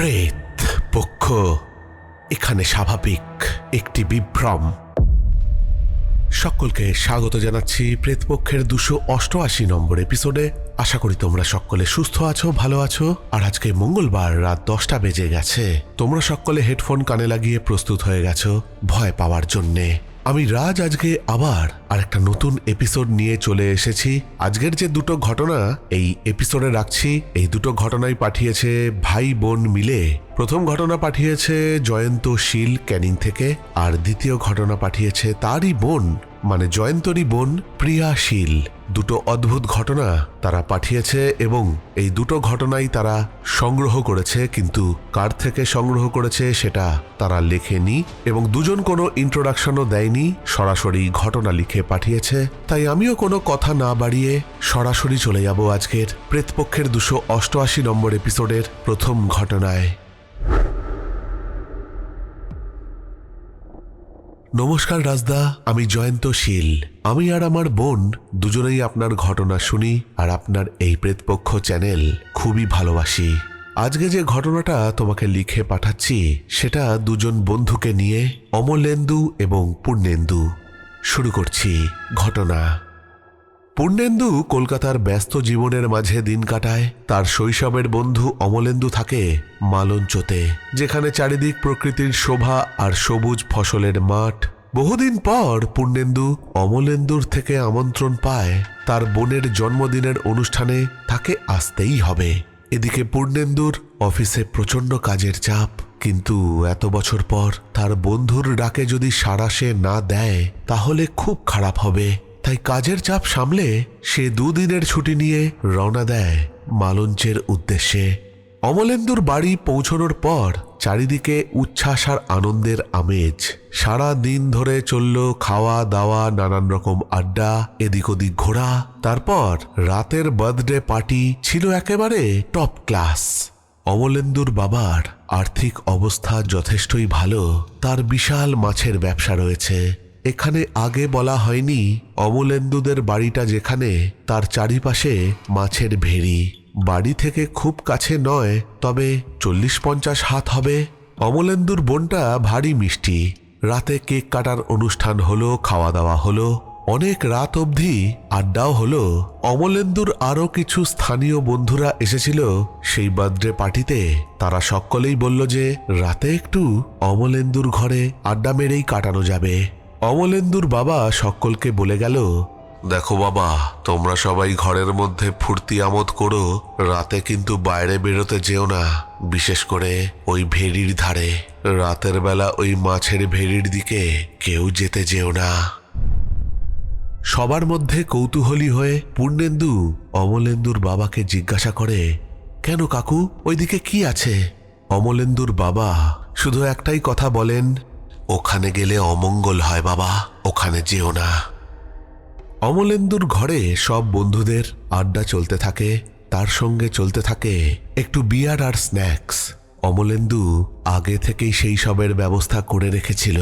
প্রেত পক্ষ এখানে স্বাভাবিক একটি বিভ্রম। সকলকে স্বাগত জানাচ্ছি প্রেতপক্ষের দুশো অষ্টআশি নম্বর এপিসোডে। আশা করি তোমরা সকলে সুস্থ আছো, ভালো আছো। আর আজকে মঙ্গলবার রাত দশটা বেজে গেছে। তোমরা সকলে হেডফোন কানে লাগিয়ে প্রস্তুত হয়ে গেছো ভয় পাওয়ার জন্যে। আমি রাজ আজকে আবার আর একটা নতুন এপিসোড নিয়ে চলে এসেছি। আজকের যে দুটো ঘটনা, এই এপিসোডে রাখছি। এই দুটো ঘটনাই পাঠিয়েছে ভাই বোন মিলে। প্রথম ঘটনা পাঠিয়েছে জয়ন্ত শীল ক্যানিং থেকে, আর দ্বিতীয় ঘটনা পাঠিয়েছে তারই বোন মানে জয়ন্তরই বোন প্রিয়া শীল দুটো অদ্ভুত ঘটনা তারা পাঠিয়েছে এবং এই দুটো ঘটনাই তারা সংগ্রহ করেছে, কিন্তু কার থেকে সংগ্রহ করেছে সেটা তারা লেখেনি এবং দুজন কোনো ইন্ট্রোডাকশনও দেয়নি, সরাসরি ঘটনা লিখে পাঠিয়েছে। তাই আমিও কোনো কথা না বাড়িয়ে সরাসরি চলে যাব আজকের প্রেতপক্ষের দুশো অষ্টআশি নম্বর এপিসোডের প্রথম ঘটনায়। নমস্কার রাজদা, আমি জয়ন্ত শীল। আমি আর আমার বোন দুজনেই আপনার ঘটনা শুনি আর আপনার এই প্রেতপক্ষ চ্যানেল খুবই ভালোবাসি। আজকে যে ঘটনাটা তোমাকে লিখে পাঠাচ্ছি, সেটা দুজন বন্ধুকে নিয়ে অমলেন্দু এবং পূর্ণেন্দু। শুরু করছি ঘটনা। পূর্ণেন্দু কলকাতার ব্যস্ত জীবনের মাঝে দিন কাটায়। তার শৈশবের বন্ধু অমলেন্দু থাকে মালঞ্চতে, যেখানে চারিদিক প্রকৃতির শোভা আর সবুজ ফসলের মাঠ। বহুদিন পর পূর্ণেন্দু অমলেন্দুর থেকে আমন্ত্রণ পায়। তার বোনের জন্মদিনের অনুষ্ঠানে তাকে আসতেই হবে। এদিকে পূর্ণেন্দুর অফিসে প্রচণ্ড কাজের চাপ, কিন্তু এত বছর পর তার বন্ধুর ডাকে যদি সাড়া সে না দেয়, তাহলে খুব খারাপ হবে। তাই কাজের চাপ সামলে সে দুদিনের ছুটি নিয়ে রওনা দেয় মালঞ্চের উদ্দেশ্যে। অমলেন্দুর বাড়ি পৌঁছনোর পর চারিদিকে উচ্ছ্বাস আর আনন্দের আমেজ। সারা দিন ধরে চলল খাওয়া, দাওয়া, নানান রকম আড্ডা, এদিক ওদিক ঘোরা। তারপর রাতের বার্থডে পার্টি ছিল একেবারে টপ ক্লাস। অমলেন্দুর বাবার আর্থিক অবস্থা যথেষ্টই ভালো, তার বিশাল মাছের ব্যবসা রয়েছে। এখানে আগে বলা হয়নি অমলেন্দুদের বাড়িটা যেখানে তার চারিপাশে মাছের ভেরি বাড়ি থেকে খুব কাছে নয়, তবে চল্লিশ পঞ্চাশ হাত হবে। অমলেন্দুর বোনটা ভারী মিষ্টি। রাতে কেক কাটার অনুষ্ঠান হলো খাওয়া দাওয়া হলো। অনেক রাত অবধি আড্ডাও হলো। অমলেন্দুর আরও কিছু স্থানীয় বন্ধুরা এসেছিল সেই বার্থডে পার্টিতে। তারা সকলেই বলল যে, রাতে একটু অমলেন্দুর ঘরে আড্ডা মেরেই কাটানো যাবে। অমলেন্দুর বাবা সকলকে বলে গেল, দেখো বাবা, তোমরা সবাই ঘরের মধ্যে ফুর্তি আমোদ করো, রাতে কিন্তু বাইরে বেরোতে যেও না। বিশেষ করে ওই ভেড়ির ধারে। রাতের বেলা ওই মাছের ভেড়ির দিকে কেউ যেতে যেও না। সবার মধ্যে কৌতূহলী হয়ে পূর্ণেন্দু অমলেন্দুর বাবাকে জিজ্ঞাসা করে, কেন কাকু, ওইদিকে কি আছে? অমলেন্দুর বাবা শুধু একটাই কথা বলেন ওখানে গেলে অমঙ্গল হয় বাবা, ওখানে যেও না। অমলেন্দুর ঘরে সব বন্ধুদের আড্ডা চলতে থাকে, তার সঙ্গে চলতে থাকে একটু বিয়ার আর স্ন্যাক্স। অমলেন্দু আগে থেকেই সেই সবের ব্যবস্থা করে রেখেছিল।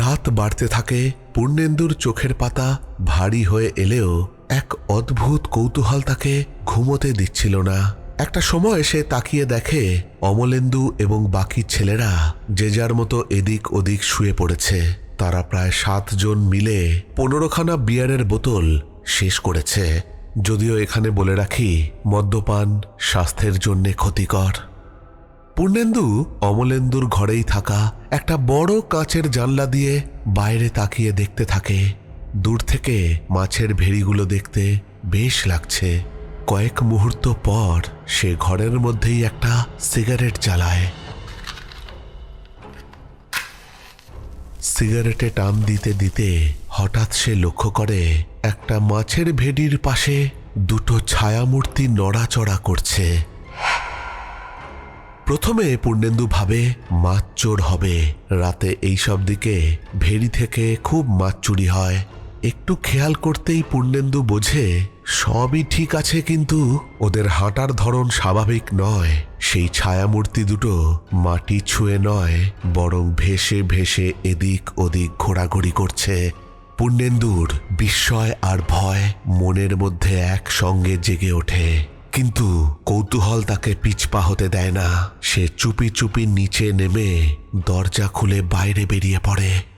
রাত বাড়তে থাকে, পূর্ণেন্দুর চোখের পাতা ভারী হয়ে এলেও এক অদ্ভুত কৌতূহল তাকে ঘুমোতে দিচ্ছিল না। একটা সময় সে তাকিয়ে দেখে অমলেন্দু এবং বাকি ছেলেরা যে যার মতো এদিক ওদিক শুয়ে পড়েছে। তারা প্রায় সাতজন মিলে পনেরোখানা বিয়ারের বোতল শেষ করেছে। যদিও এখানে বলে রাখি, মদ্যপান স্বাস্থ্যের জন্যে ক্ষতিকর। পূর্ণেন্দু অমলেন্দুর ঘরেই থাকা একটা বড় কাঁচের জানলা দিয়ে বাইরে তাকিয়ে দেখতে থাকে। দূর থেকে মাছের ভেড়িগুলো দেখতে বেশ লাগছে। কয়েক মুহূর্ত পর সে ঘরের মধ্যেই একটা সিগারেট জ্বালায়। সিগারেটে টান দিতে দিতে হঠাৎ সে লক্ষ্য করে একটা মাছের ভেড়ির পাশে দুটো ছায়ামূর্তি নড়াচড়া করছে। প্রথমে পূর্ণেন্দু ভাবে মাছ চোর হবে। রাতে এইসব দিকে ভেড়ি থেকে খুব মাছ চুরি হয়। একটু খেয়াল করতেই পূর্ণেন্দু বোঝে, সবই ঠিক আছে কিন্তু ওদের হাঁটার ধরন স্বাভাবিক নয়। সেই ছায়ামূর্তি দুটো মাটি ছুঁয়ে নয়, বরং ভেসে ভেসে এদিক ওদিক ঘোরাঘুরি করছে। পূর্ণেন্দুর বিস্ময় আর ভয় মনের মধ্যে একসঙ্গে জেগে ওঠে। কিন্তু কৌতূহল তাকে পিছপা হতে দেয় না। সে চুপি চুপি নিচে নেমে দরজা খুলে বাইরে বেরিয়ে পড়ে।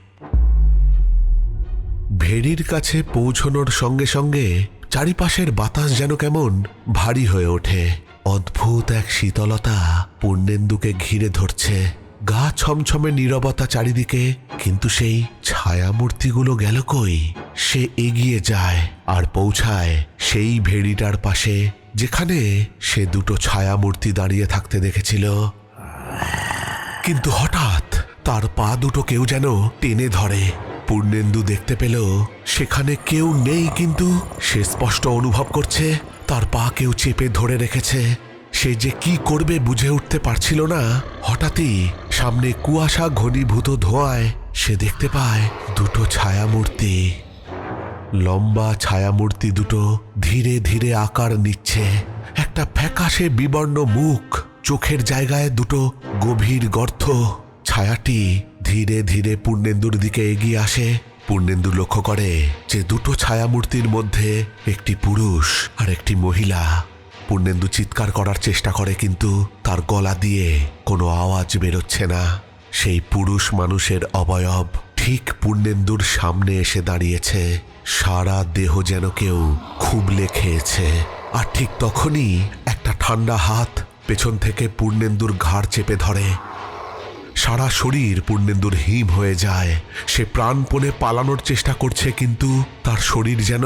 ভেড়ির কাছে পৌঁছনোর সঙ্গে সঙ্গে চারিপাশের বাতাস যেন কেমন ভারী হয়ে ওঠে। অদ্ভুত এক শীতলতা পূর্ণেন্দুকে ঘিরে ধরছে। গা ছমছমে নীরবতা চারিদিকে, কিন্তু সেই ছায়ামূর্তিগুলো গেল কই? সে এগিয়ে যায় আর পৌঁছায় সেই ভেড়িটার পাশে, যেখানে সে দুটো ছায়ামূর্তি দাঁড়িয়ে থাকতে দেখেছিল। কিন্তু হঠাৎ তার পা দুটো কেউ যেন টেনে ধরে। পূর্ণেন্দু দেখতে পেল, সেখানে কেউ নেই কিন্তু সে স্পষ্ট অনুভব করছে, তার পা কেউ চেপে ধরে রেখেছে। সে যে কি করবে বুঝে উঠতে পারছিল না। হঠাৎই সামনে কুয়াশা ঘনীভূত ধোঁয়ায় সে দেখতে পায় দুটো ছায়ামূর্তি। লম্বা ছায়ামূর্তি দুটো ধীরে ধীরে আকার নিচ্ছে। একটা ফ্যাকাশে বিবর্ণ মুখ, চোখের জায়গায় দুটো গভীর গর্ত। ছায়াটি ধীরে ধীরে পূর্ণেন্দুর দিকে এগিয়ে আসে। পূর্ণেন্দু লক্ষ্য করে যে দুটো ছায়ামূর্তির মধ্যে একটি পুরুষ আর একটি মহিলা। পূর্ণেন্দু চিৎকার করার চেষ্টা করে কিন্তু তার গলা দিয়ে কোনো আওয়াজ বেরোচ্ছে না। সেই পুরুষ মানুষের অবয়ব ঠিক পূর্ণেন্দুর সামনে এসে দাঁড়িয়েছে। সারা দেহ যেন কেউ খুবলে খেয়েছে। আর ঠিক তখনই একটা ঠান্ডা হাত পেছন থেকে পূর্ণেন্দুর ঘাড় চেপে ধরে। সারা শরীর পূর্ণেন্দুর হিম হয়ে যায়। সে প্রাণপণে পালানোর চেষ্টা করছে, কিন্তু তার শরীর যেন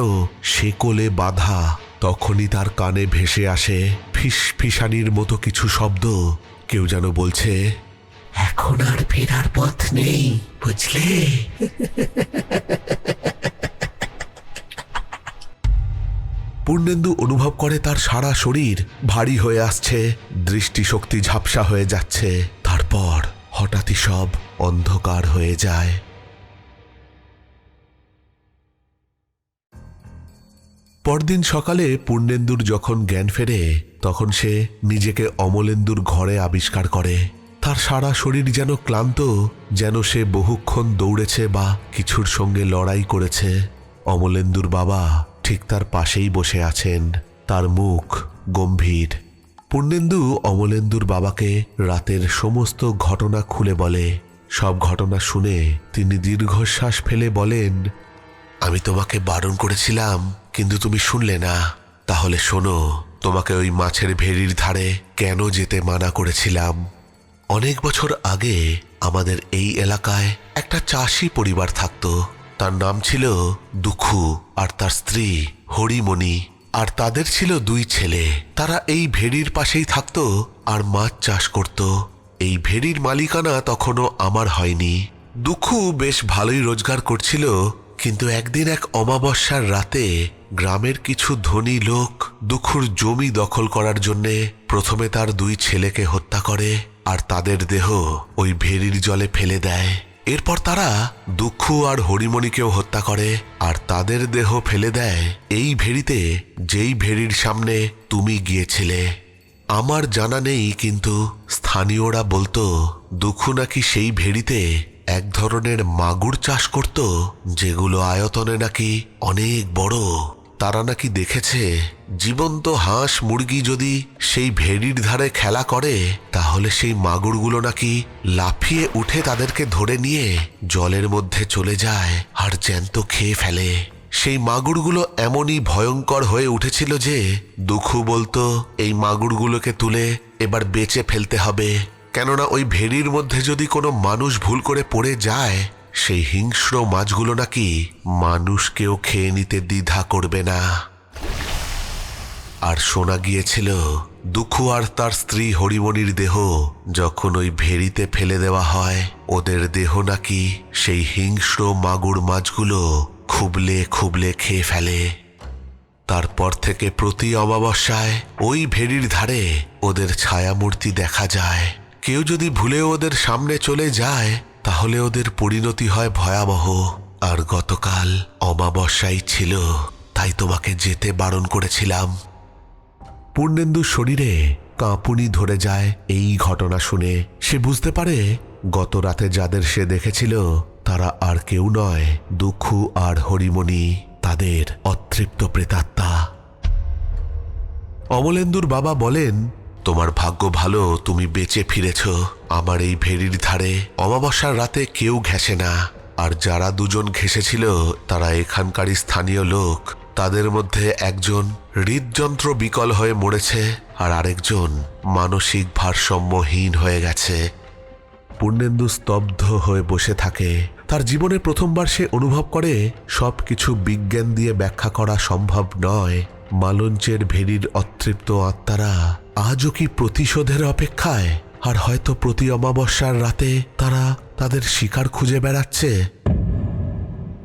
শেকলে বাঁধা। তখনই তার কানে ভেসে আসে ফিস ফিসানির মতো কিছু শব্দ। কেউ যেন বলছে, এখন আর ফেরার পথ নেই, বুঝলে? পূর্ণেন্দু অনুভব করে তার সারা শরীর ভারী হয়ে আসছে, দৃষ্টিশক্তি ঝাপসা হয়ে যাচ্ছে। তারপর হঠাৎই সব অন্ধকার হয়ে যায়। পরদিন সকালে পূর্ণেন্দুর যখন জ্ঞান ফেরে, তখন সে নিজেকে অমলেন্দুর ঘরে আবিষ্কার করে। তার সারা শরীর যেন ক্লান্ত, যেন সে বহুক্ষণ দৌড়েছে বা কিছুর সঙ্গে লড়াই করেছে। অমলেন্দুর বাবা ঠিক তার পাশেই বসে আছেন। তার মুখ গম্ভীর। পূর্ণেন্দু অমলেন্দুর বাবাকে রাতের সমস্ত ঘটনা খুলে বলে। সব ঘটনা শুনে তিনি দীর্ঘশ্বাস ফেলে বলেন, আমি তোমাকে বারণ করেছিলাম, কিন্তু তুমি শুনলে না। তাহলে শোনো, তোমাকে ওই মাছের ভেড়ির ধারে কেন যেতে মানা করেছিলাম? অনেক বছর আগে আমাদের এই এলাকায় একটা চাষি পরিবার থাকতো। তার নাম ছিল দুখু আর তার স্ত্রী হরিমণি। আর তাদের ছিল দুই ছেলে। তারা এই ভেড়ির পাশেই থাকত আর মাছ চাষ করত। এই ভেড়ির মালিকানা তখনও আমার হয়নি। দুখু বেশ ভালোই রোজগার করছিল, কিন্তু একদিন এক অমাবস্যার রাতে গ্রামের কিছু ধনী লোক দুখুর জমি দখল করার জন্যে প্রথমে তার দুই ছেলেকে হত্যা করে আর তাদের দেহ ওই ভেড়ির জলে ফেলে দেয়। এরপর তারা দুঃখ আর হরিমণিকেও হত্যা করে, আর তাদের দেহ ফেলে দেয় এই ভেড়িতে, যেই ভেড়ির সামনে তুমি গিয়েছিলে। আমার জানা নেই কিন্তু স্থানীয়রা বলতো, দুঃখু নাকি সেই ভেড়িতে এক ধরনের মাগুর চাষ করত, যেগুলো আয়তনে নাকি অনেক বড়। তারা নাকি দেখেছে, জীবন্ত হাঁস মুরগি যদি সেই ভেড়ির ধারে খেলা করে, তাহলে সেই মাগুরগুলো নাকি লাফিয়ে উঠে তাদেরকে ধরে নিয়ে জলের মধ্যে চলে যায় আর জ্যান্ত খেয়ে ফেলে। সেই মাগুরগুলো এমনই ভয়ঙ্কর হয়ে উঠেছিল যে, দুঃখু বলতো, এই মাগুরগুলোকে তুলে এবার বেঁচে ফেলতে হবে। কেননা ওই ভেড়ির মধ্যে যদি কোনো মানুষ ভুল করে পড়ে যায় সেই হিংস্র মাছগুলো নাকি মানুষকেও খেয়ে নিতে দ্বিধা করবে না। আর শোনা গিয়েছিল দুঃখু আর তার স্ত্রী হরিমণির দেহ যখন ওই ভেড়িতে ফেলে দেওয়া হয়, ওদের দেহ নাকি সেই হিংস্র মাগুর মাছগুলো খুবলে খুবলে খেয়ে ফেলে। তারপর থেকে প্রতি অমাবস্যায় ওই ভেড়ির ধারে ওদের ছায়ামূর্তি দেখা যায়। কেউ যদি ভুলেও ওদের সামনে চলে যায় তাহলে ওদের পরিণতি হয় ভয়াবহ। আর গতকাল অমাবস্যাই ছিল, তাই তোমাকে যেতে বারণ করেছিলাম। পূর্ণেন্দুর শরীরে কাঁপুনি ধরে যায় এই ঘটনা শুনে। সে বুঝতে পারে গত রাতে যাদের সে দেখেছিল, তারা আর কেউ নয়, দুঃখু আর হরিমণি, তাদের অতৃপ্ত প্রেতাত্মা। অমলেন্দুর বাবা বলেন তোমার ভাগ্য ভালো, তুমি বেঁচে ফিরেছ। আমার এই ভেড়ির ধারে অমাবস্যার রাতে কেউ ঘেসে না। আর যারা দুজন ঘেসেছিল তারা এখানকারই স্থানীয় লোক। তাদের মধ্যে একজন হৃদযন্ত্র বিকল হয়ে মরেছে, আর আরেকজন মানসিক ভারসাম্যহীন হয়ে গেছে। পূর্ণেন্দু স্তব্ধ হয়ে বসে থাকে। তার জীবনে প্রথমবার সে অনুভব করে, সবকিছু বিজ্ঞান দিয়ে ব্যাখ্যা করা সম্ভব নয়। মালঞ্চের ভেড়ির অতৃপ্ত আত্মারা আজও কি প্রতিশোধের অপেক্ষায়? আর হয়তো প্রতি অমাবস্যার রাতে তারা তাদের শিকার খুঁজে বেড়াচ্ছে?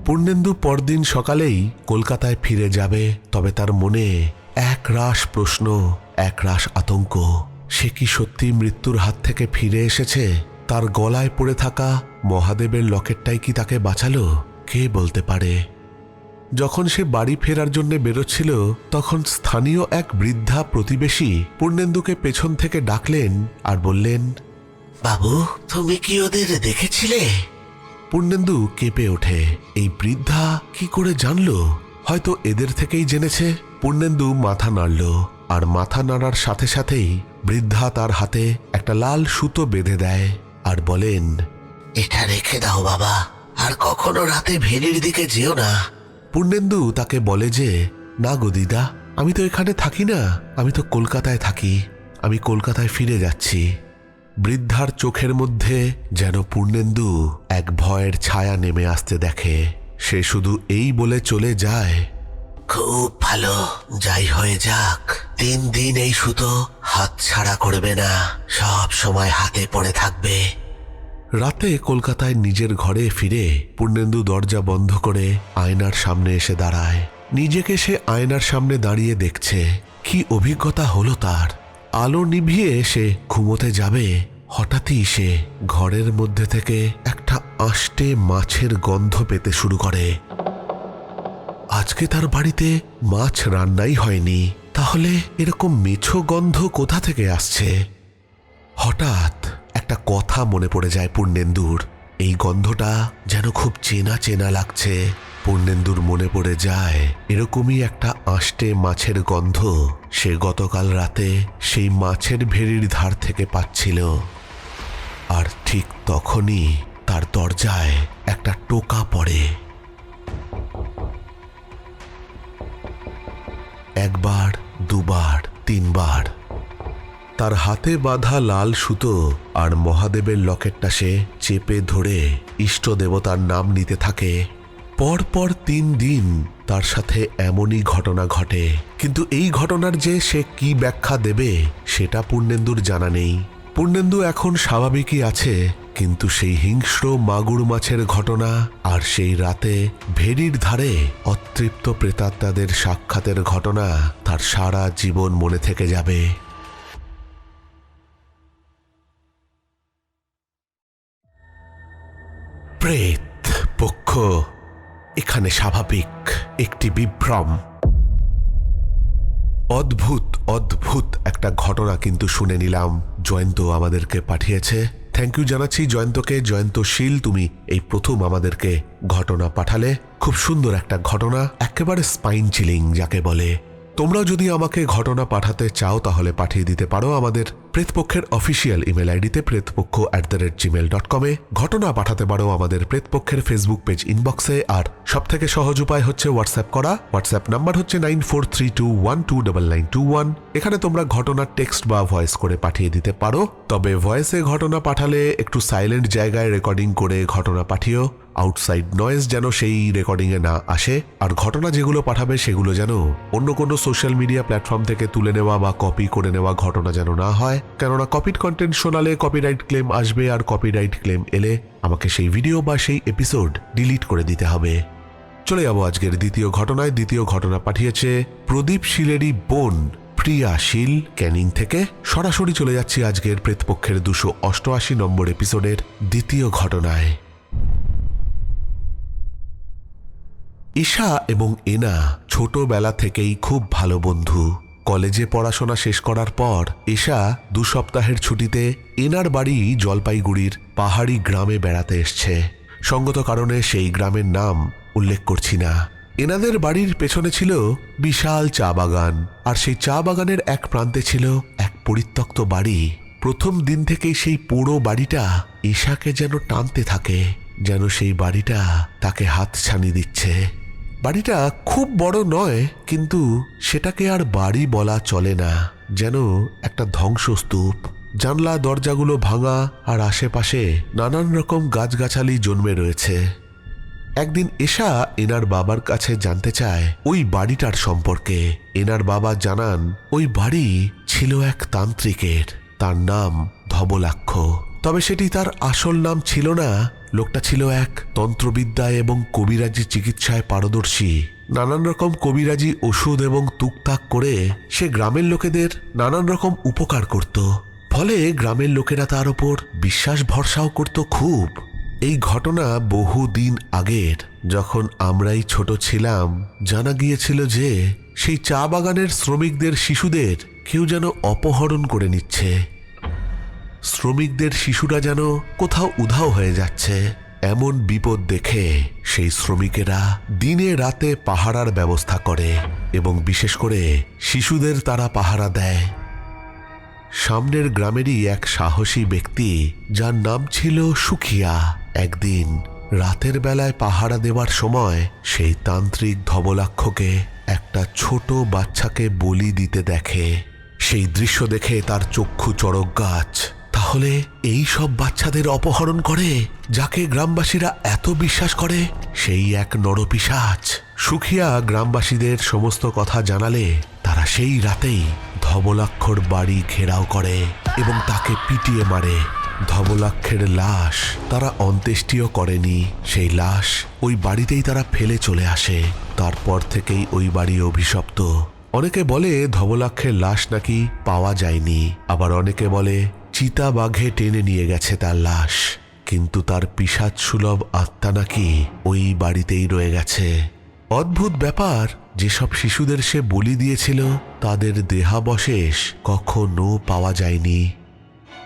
পূর্ণেন্দু পরদিন সকালেই কলকাতায় ফিরে যাবে, তবে তার মনে এক রাস প্রশ্ন, এক রাস আতঙ্ক। সে কি সত্যি মৃত্যুর হাত থেকে ফিরে এসেছে? তার গলায় পড়ে থাকা মহাদেবের লকেটটাই কি তাকে বাঁচালো? কে বলতে পারে? যখন সে বাড়ি ফেরার জন্য বেরোচ্ছিল তখন স্থানীয় এক বৃদ্ধা প্রতিবেশী পূর্ণেন্দুকে পেছন থেকে ডাকলেন আর বললেন বাবু তুমি কি ওদের দেখেছিলে? পূর্ণেন্দু কেঁপে ওঠে। এই বৃদ্ধা কি করে জানল? হয়তো এদের থেকেই জেনেছে। পূর্ণেন্দু মাথা নাড়ল আর মাথা নাড়ার সাথে সাথেই বৃদ্ধা তার হাতে একটা লাল সুতো বেঁধে দেয় আর বলেন এটা রেখে দাও বাবা। আর কখনো রাতে ভেড়ির দিকে যেও না। পূর্ণেন্দু তাকে বলে যে, না গো দিদা, আমি তো এখানে থাকি না। আমি তো কলকাতায় থাকি। আমি কলকাতায় ফিরে যাচ্ছি। বৃদ্ধার চোখের মধ্যে যেন পূর্ণেন্দু এক ভয়ের ছায়া নেমে আসতে দেখে। সে শুধু এই বলে চলে যায়, খুব ভালো। যাই হয়ে যাক। তিন দিন এই সুতো হাত ছাড়া করবে না। সব সময় হাতে পড়ে থাকবে। রাতে কলকাতায় নিজের ঘরে ফিরে পূর্ণেন্দু দরজা বন্ধ করে আয়নার সামনে এসে দাঁড়ায়। নিজেকে সে আয়নার সামনে দাঁড়িয়ে দেখছে। কি অভিজ্ঞতা হলো তার? আলো নিভিয়ে সে ঘুমোতে যাবে। হঠাৎই সে ঘরের মধ্যে থেকে একটা আষ্টে মাছের গন্ধ পেতে শুরু করে। আজকে তার বাড়িতে মাছ রান্নাই হয়নি। তাহলে এরকম মেছো গন্ধ কোথা থেকে আসছে? হঠাৎ একটা কথা মনে পড়ে যায় পূর্ণেন্দুর। এই গন্ধটা যেন খুব চেনা চেনা লাগছে। পূর্ণেন্দুর মনে পড়ে যায়, এরকমই একটা আষ্টে মাছের গন্ধ সে গতকাল রাতে সেই মাছের ভেড়ির ধার থেকে পাচ্ছিল। আর ঠিক তখনই তার দরজায় একটা টোকা পড়ে। একবার, দুবার, তিনবার তার হাতে বাঁধা লাল সুতো আর মহাদেবের লকেটটা সে চেপে ধরে ইষ্ট দেবতার নাম নিতে থাকে। পরপর তিন দিন তার সাথে এমনই ঘটনা ঘটে। কিন্তু এই ঘটনার যে সে কি ব্যাখ্যা দেবে, সেটা পূর্ণেন্দুর জানা নেই। পূর্ণেন্দু এখন স্বাভাবিকই আছে, কিন্তু সেই হিংস্র মাগুর মাছের ঘটনা আর সেই রাতে ভেড়ির ধারে অতৃপ্ত প্রেতাত্মাদের সাক্ষাতের ঘটনা তার সারা জীবন মনে থেকে যাবে। প্রেত পক্ষ এখানে স্বাভাবিক একটি বিভ্রম। অদ্ভুত অদ্ভুত একটা ঘটনা কিন্তু শুনে নিলাম। জয়ন্ত আমাদেরকে পাঠিয়েছে। থ্যাংক ইউ জানাচ্ছি জয়ন্তকে। জয়ন্তশীল, তুমি এই প্রথম আমাদেরকে ঘটনা পাঠালে। খুব সুন্দর একটা ঘটনা, একেবারে স্পাইন চিলিং যাকে বলে। তোমরা যদি আমাকে ঘটনা পাঠাতে চাও, তাহলে পাঠিয়ে দিতে পারো আমাদের প্রেতপক্ষের অফিসিয়াল ইমেল আইডিতে Pretpokkho at the rate Gmail dot কমে ঘটনা পাঠাতে পারো আমাদের প্রেতপক্ষের ফেসবুক পেজ ইনবক্সে আর সব থেকে সহজ উপায় হচ্ছে হোয়াটসঅ্যাপ করা। হোয়াটসঅ্যাপ নাম্বার হচ্ছে nine four three two one two double nine two one এখানে তোমরা ঘটনার টেক্সট বা ভয়েস করে পাঠিয়ে দিতে পারো। তবে ভয়েসে ঘটনা পাঠালে একটু সাইলেন্ট জায়গায় রেকর্ডিং করে ঘটনা পাঠিও। আউটসাইড নয়েজ যেন সেই রেকর্ডিংয়ে না আসে, আর ঘটনা যেগুলো পাঠাবে সেগুলো যেন অন্য কোনো সোশ্যাল মিডিয়া প্ল্যাটফর্ম থেকে তুলে নেওয়া বা কপি করে নেওয়া ঘটনা যেন না হয়। কেননা কপিড কন্টেন্ট শোনালে কপিরাইট ক্লেম আসবে আর কপিরাইট ক্লেম এলে আমাকে সেই ভিডিও বা সেই এপিসোড ডিলিট করে দিতে হবে। চলে যাব আজকের দ্বিতীয় ঘটনায়। দ্বিতীয় ঘটনা পাঠিয়েছে প্রদীপ শীলেরই বোন প্রিয়া শীল ক্যানিং থেকে। সরাসরি চলে যাচ্ছি আজকের প্রেতপক্ষের দুশো অষ্টআশি নম্বর এপিসোডের দ্বিতীয় ঘটনায়। ঈশা এবং এনা ছোটবেলা থেকেই খুব ভালো বন্ধু। কলেজে পড়াশোনা শেষ করার পর ঈশা দু সপ্তাহের ছুটিতে এনার বাড়ি জলপাইগুড়ির পাহাড়ি গ্রামে বেড়াতে এসছে। সঙ্গত কারণে সেই গ্রামের নাম উল্লেখ করছি না। এনাদের বাড়ির পেছনে ছিল বিশাল চা বাগান আর সেই চা বাগানের এক প্রান্তে ছিল এক পরিত্যক্ত বাড়ি। প্রথম দিন থেকেই সেই পুরো বাড়িটা ঈশাকে যেন টানতে থাকে, যেন সেই বাড়িটা তাকে হাত ছানি দিচ্ছে। বাড়িটা খুব বড় নয়, কিন্তু সেটাকে আর বাড়ি বলা চলে না, যেন একটা ধ্বংসস্তূপ। জানলা, দরজাগুলো ভাঙা আর আশেপাশে নানান রকম গাছগাছালি জন্মে রয়েছে। একদিন এশা এনার বাবার কাছে জানতে চায় ওই বাড়িটার সম্পর্কে। এনার বাবা জানান, ওই বাড়ি ছিল এক তান্ত্রিকের, তার নাম ধবলাক্ষ। তবে সেটি তার আসল নাম ছিল না লোকটা ছিল এক তন্ত্রবিদ্যায় এবং কবিরাজি চিকিৎসায় পারদর্শী। নানান রকম কবিরাজি ওষুধ এবং তুকতাক করে সে গ্রামের লোকেদের নানান রকম উপকার করত। ফলে গ্রামের লোকেরা তার ওপর বিশ্বাস ভরসাও করত খুব। এই ঘটনা বহু দিন আগের। যখন আমরাই ছোট ছিলাম, জানা গিয়েছিল যে সেই চা বাগানের শ্রমিকদের শিশুদের কেউ যেন অপহরণ করে নিচ্ছে। শ্রমিকদের শিশুরা যেন কোথাও উধাও হয়ে যাচ্ছে। এমন বিপদ দেখে সেই শ্রমিকেরা দিনে রাতে পাহারার ব্যবস্থা করে এবং বিশেষ করে শিশুদের তারা পাহারা দেয়। সামনের গ্রামেরই এক সাহসী ব্যক্তি, যার নাম ছিল সুখিয়া, একদিন রাতের বেলায় পাহারা দেওয়ার সময় সেই তান্ত্রিক ধবলাক্ষকে একটা ছোট বাচ্চাকে বলি দিতে দেখে। সেই দৃশ্য দেখে তার চক্ষু চড়ক গাছ। তাহলে এই সব বাচ্চাদের অপহরণ করে, যাকে গ্রামবাসীরা এত বিশ্বাস করে, সেই এক নরপিসাচ সুখিয়া গ্রামবাসীদের সমস্ত কথা জানালে তারা সেই রাতেই ধবলাক্ষর বাড়ি ঘেরাও করে এবং তাকে পিটিয়ে মারে। ধবলাক্ষের লাশ তারা অন্ত্যেষ্টিও করেনি। সেই লাশ ওই বাড়িতেই তারা ফেলে চলে আসে। তারপর থেকেই ওই বাড়ি অভিশপ্ত। অনেকে বলে ধবলাক্ষের লাশ নাকি পাওয়া যায়নি। আবার অনেকে বলে চিতা বাঘে টেনে নিয়ে গেছে তার লাশ, কিন্তু তার পিসাদ সুলভ আত্মা নাকি ওই বাড়িতেই রয়ে গেছে। অদ্ভুত ব্যাপার, যেসব শিশুদের সে বলি দিয়েছিল, তাদের দেহাবশেষ কখনো পাওয়া যায়নি।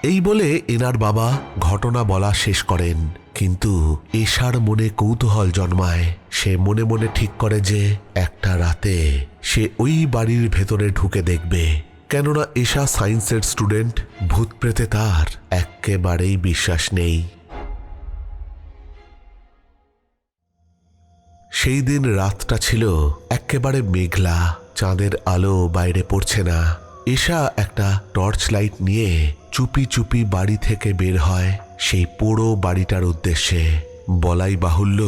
এই বলে এনার বাবা ঘটনা বলা শেষ করেন, কিন্তু এশার মনে কৌতূহল জন্মায়। সে মনে মনে ঠিক করে যে একটা রাতে সে ওই বাড়ির ভেতরে ঢুকে দেখবে। কেননা এশা সায়েন্সের স্টুডেন্ট, ভূত প্রেতে তার একেবারেই বিশ্বাস নেই। সেই দিন রাতটা ছিল একেবারে মেঘলা, চাঁদের আলো বাইরে পড়ছে না। এশা একটা টর্চ লাইট নিয়ে চুপি চুপি বাড়ি থেকে বের হয় সেই পোড়ো বাড়িটার উদ্দেশ্যে। বলাই বাহুল্য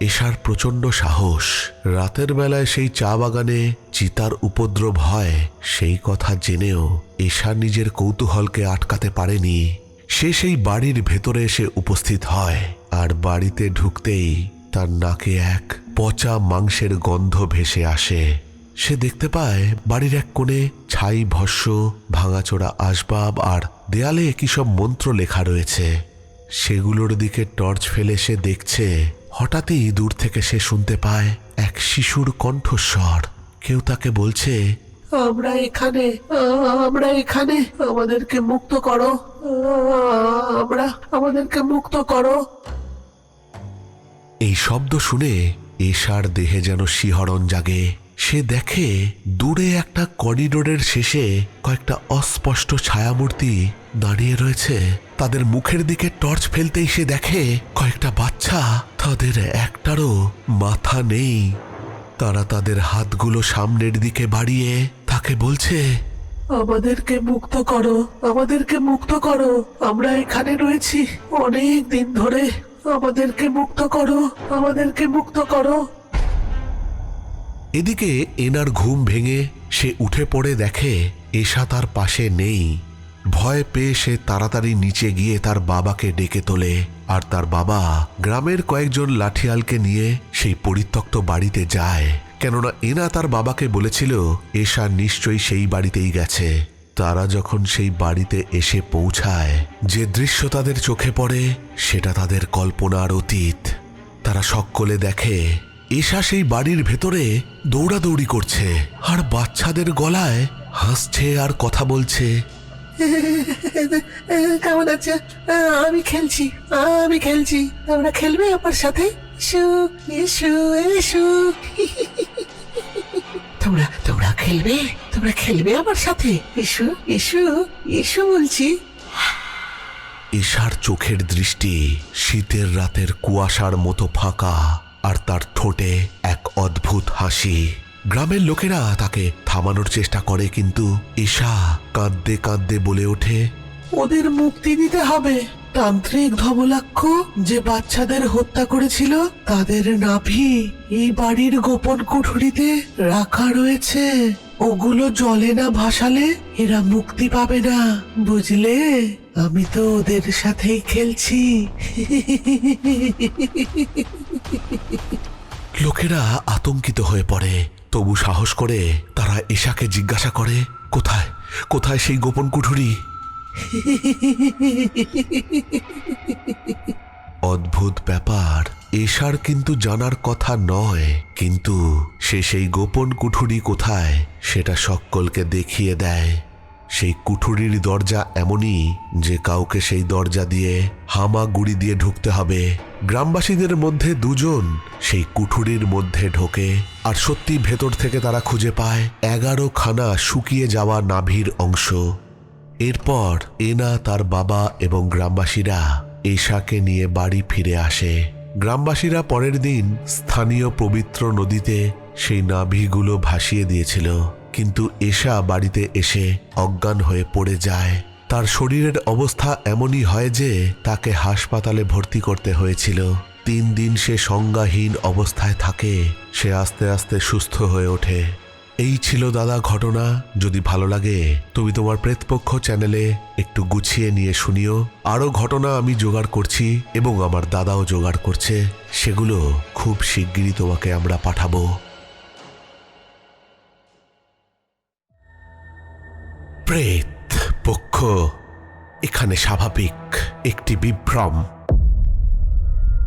এশার প্রচণ্ড সাহস। রাতের বেলায় সেই চা বাগানে চিতার উপদ্রব হয়, সেই কথা জেনেও এশা নিজের কৌতূহলকে আটকাতে পারেনি। সে সেই বাড়ির ভেতরে এসে উপস্থিত হয়, আর বাড়িতে ঢুকতেই তার নাকে এক পচা মাংসের গন্ধ ভেসে আসে। সে দেখতে পায়, বাড়ির এক কোণে ছাই ভস্য, ভাঙাচোরা আসবাব আর দেয়ালে কি সব মন্ত্র লেখা রয়েছে। সেগুলোর দিকে টর্চ ফেলে সে দেখছে হঠাৎই দূর থেকে সে শুনতে পায় এক শিশুর কণ্ঠস্বর। কেউ তাকে বলছে, আমরা এখানে আমরা এখানে, আমাদেরকে মুক্ত করো, আমরা আমাদেরকে মুক্ত করো। এই শব্দ শুনে এশার দেহে যেন শিহরণ জাগে। সে দেখে দূরে একটা করিডোরের শেষে কয়েকটা অস্পষ্ট ছায়ামূর্তি দাঁড়িয়ে রয়েছে। তাদের মুখের দিকে টর্চ ফেলতেই সে দেখে কয়েকটা বাচ্চা, তাদের একটারও মাথা নেই। তারা তাদের হাতগুলো সামনের দিকে বাড়িয়ে তাকে বলছে, আমাদেরকে মুক্ত করো, আমাদেরকে মুক্ত করো। আমরা এখানে রয়েছি অনেক দিন ধরে। আমাদেরকে মুক্ত করো, আমাদেরকে মুক্ত করো। এদিকে এনার ঘুম ভেঙে সে উঠে পড়ে দেখে এশা তার পাশে নেই। ভয় পেয়ে সে তাড়াতাড়ি নিচে গিয়ে তার বাবাকে ডেকে তোলে আর তার বাবা গ্রামের কয়েকজন লাঠিয়ালকে নিয়ে সেই পরিত্যক্ত বাড়িতে যায়। কেননা এনা তার বাবাকে বলেছিল, এশা নিশ্চয়ই সেই বাড়িতেই গেছে। তারা যখন সেই বাড়িতে এসে পৌঁছায়, যে দৃশ্য তাদের চোখে পড়ে সেটা তাদের কল্পনার অতীত। তারা সকলে দেখে এশা সেই বাড়ির ভেতরে দৌড়াদৌড়ি করছে। আর বাচ্চাদের গলায় হাসছে আর কথা বলছে। কেমন আছে? আমি খেলছি আমি খেলছি। আমরা খেলবে আমার সাথে? এসো এসো তোমরা তোমরা খেলবে? তোমরা খেলবে আমার সাথে? এসো এসো এসো বলছি। ঈশার চোখের দৃষ্টি শীতের রাতের কুয়াশার মতো ফাঁকা। আর তার ঠোঁটে এক অদ্ভুত হাসি। গ্রামের লোকেরা তাকে থামানোর চেষ্টা করে, কিন্তু ঈশা কাঁদতে কাঁদতে বলে ওঠে, ওদের মুক্তি দিতে হবে। তান্ত্রিক ধবলাক্ষ যে বাচ্চাদের হত্যা করেছিল, তাদের নাভি এই বাড়ির গোপন কুঠুরিতে রাখা রয়েছে। ওগুলো জলে না ভাসালে এরা মুক্তি পাবে না, বুঝলে? আমি তো ওদের সাথেই খেলছি। লোকেরা আতঙ্কিত হয়ে পড়ে। তবু সাহস করে তারা ঈশাকে জিজ্ঞাসা করে, কোথায়? কোথায় সেই গোপন কুঠুরি? অদ্ভুত ব্যাপার। এশার কিন্তু জানার কথা নয়, কিন্তু সে সেই গোপন কুঠুরি কোথায়, সেটা সকলকে দেখিয়ে দেয়। সেই কুঠুরির দরজা এমনই যে কাউকে সেই দরজা দিয়ে হামা গুড়ি দিয়ে ঢুকতে হবে। গ্রামবাসীদের মধ্যে দুজন সেই কুঠুরির মধ্যে ঢোকে আর সত্যি ভেতর থেকে তারা খুঁজে পায় এগারো খানা শুকিয়ে যাওয়া নাভির অংশ। এরপর এনা তার বাবা এবং গ্রামবাসীরা এশাকে নিয়ে বাড়ি ফিরে আসে। গ্রামবাসীরা পরের দিন স্থানীয় পবিত্র নদীতে সেই নাভিগুলো ভাসিয়ে দিয়েছিল। কিন্তু এশা বাড়িতে এসে অজ্ঞান হয়ে পড়ে যায়। তার শরীরের অবস্থা এমনই হয় যে তাকে হাসপাতালে ভর্তি করতে হয়েছিল। তিন দিন সে সংজ্ঞাহীন অবস্থায় থাকে, সে আস্তে আস্তে সুস্থ হয়ে ওঠে। এই ছিল দাদা ঘটনা। যদি ভালো লাগে, তুমি তোমার প্রেতপক্ষ চ্যানেলে একটু গুছিয়ে নিয়ে শুনিও। আরও ঘটনা আমি জোগাড় করছি এবং আমার দাদাও জোগাড় করছে। সেগুলো খুব শিগগিরই তোমাকে আমরা পাঠাবো। প্রেত পক্ষ, এখানে স্বাভাবিক একটি বিভ্রম।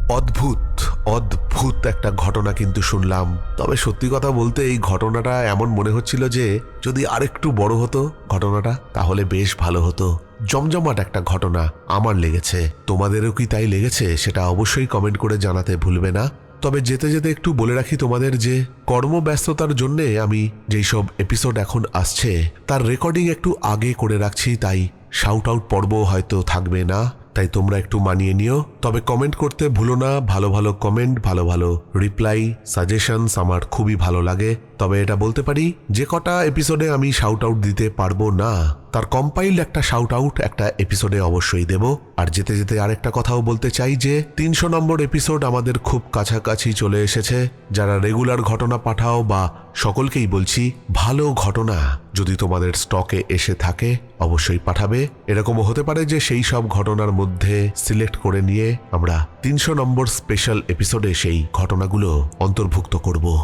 অদ্ভুত অদ্ভুত একটা ঘটনা কিন্তু শুনলাম। তবে সত্যি কথা বলতে এই ঘটনাটা এমন মনে হচ্ছিল যে, যদি আরেকটু বড় হতো ঘটনাটা, তাহলে বেশ ভালো হতো। জমজমাট একটা ঘটনা আমার লেগেছে। তোমাদেরও কি তাই লেগেছে, সেটা অবশ্যই কমেন্ট করে জানাতে ভুলবে না। তবে যেতে যেতে একটু বলে রাখি তোমাদের যে কর্মব্যস্ততার জন্যে আমি যেই সব এপিসোড এখন আসছে, তার রেকর্ডিং একটু আগে করে রাখছি, তাই শাউট আউট পর্ব হয়তো থাকবে না, তাই তোমরা একটু মানিয়ে নিও। তবে কমেন্ট করতে ভুলো না, ভালো ভালো কমেন্ট ভালো ভালো রিপ্লাই সাজেশনস আমার খুবই ভালো লাগে। তবে এটা বলতে পারি, যে কটা এপিসোডে আমি শাউট আউট দিতে পারব না তার কম্পাইল একটা শাউট আউট একটা এপিসোডে অবশ্যই দেব। আর যেতে যেতে আরেকটা কথাও বলতে চাই যে, তিনশো নম্বর এপিসোড আমাদের খুব কাছাকাছি চলে এসেছে। যারা রেগুলার ঘটনা পাঠাও বা সকলকেই বলছি, ভালো ঘটনা যদি তোমাদের স্টকে এসে থাকে, অবশ্যই পাঠাবে। এরকমও হতে পারে যে সেই সব ঘটনার মধ্যে সিলেক্ট করে নিয়ে আমরা তিনশো নম্বর স্পেশাল এপিসোডে সেই ঘটনাগুলো অন্তর্ভুক্ত করব।